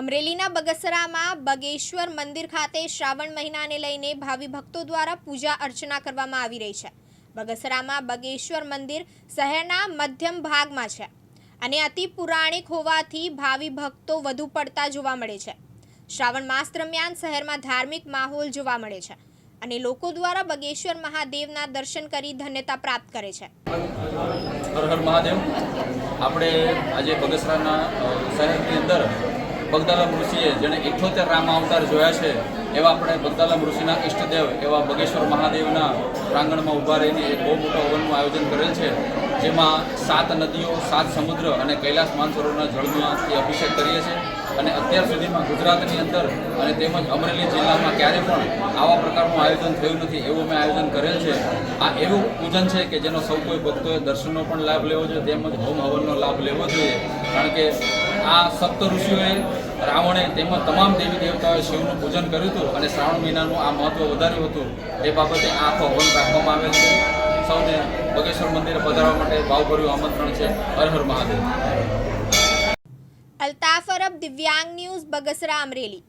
અમરેલીના બગસરામાં બગેશ્વર મંદિર ખાતે શ્રાવણ મહિનાને લઈને ભાવિ ભક્તો દ્વારા પૂજા અર્ચના કરવામાં આવી રહી છે. બગસરામાં બગેશ્વર મંદિર શહેરના મધ્યમ ભાગમાં છે અને અતિ પુરાણિક હોવાથી ભાવિ ભક્તો વધુ પડતા જોવા મળે છે. શ્રાવણ માસ દરમિયાન શહેરમાં ધાર્મિક માહોલ જોવા મળે છે અને લોકો દ્વારા બગેશ્વર મહાદેવના દર્શન કરી ધન્યતા પ્રાપ્ત કરે છે. હર હર મહાદેવ. આપણે આજે બગસરાના શહેરની અંદર બગદાલમ ઋષિએ જેણે ઇઠોતેર રામ અવતાર જોયા છે, એવા આપણે બગદાલમ ઋષિના ઇષ્ટદેવ એવા બગેશ્વર મહાદેવના પ્રાંગણમાં ઊભા રહીને એક બહુ મોટા હવનનું આયોજન કરેલ છે, જેમાં સાત નદીઓ, સાત સમુદ્ર અને કૈલાસ માનસરોવરના જળમાંથી અભિષેક કરીએ છીએ. અને અત્યાર સુધીમાં ગુજરાતની અંદર અને તેમજ અમરેલી જિલ્લામાં ક્યારે પણ આવા પ્રકારનું આયોજન થયું નથી એવું મેં આયોજન કરેલ છે. આ એવું પૂજન છે કે જેનો સૌ કોઈ ભક્તોએ દર્શનનો પણ લાભ લેવો જોઈએ, તેમજ હોમ હવનનો લાભ લેવો જોઈએ. કારણ કે આ સપ્ત ઋષિઓએ રાવણે તેમજ તમામ દેવી દેવતાઓએ શિવનું પૂજન કર્યું હતું અને શ્રાવણ મહિનાનું આ મહત્ત્વ વધાર્યું હતું. એ બાબતે આ આખો રાખવામાં આવેલ છે. સૌને બગેશ્વર મંદિરે પધારવા માટે ભાવભર્યું આમંત્રણ છે. હર હર મહાદેવ. અલ્તાફ અરબ દિવ્યાંગ ન્યૂઝ બગસરા અમરેલી.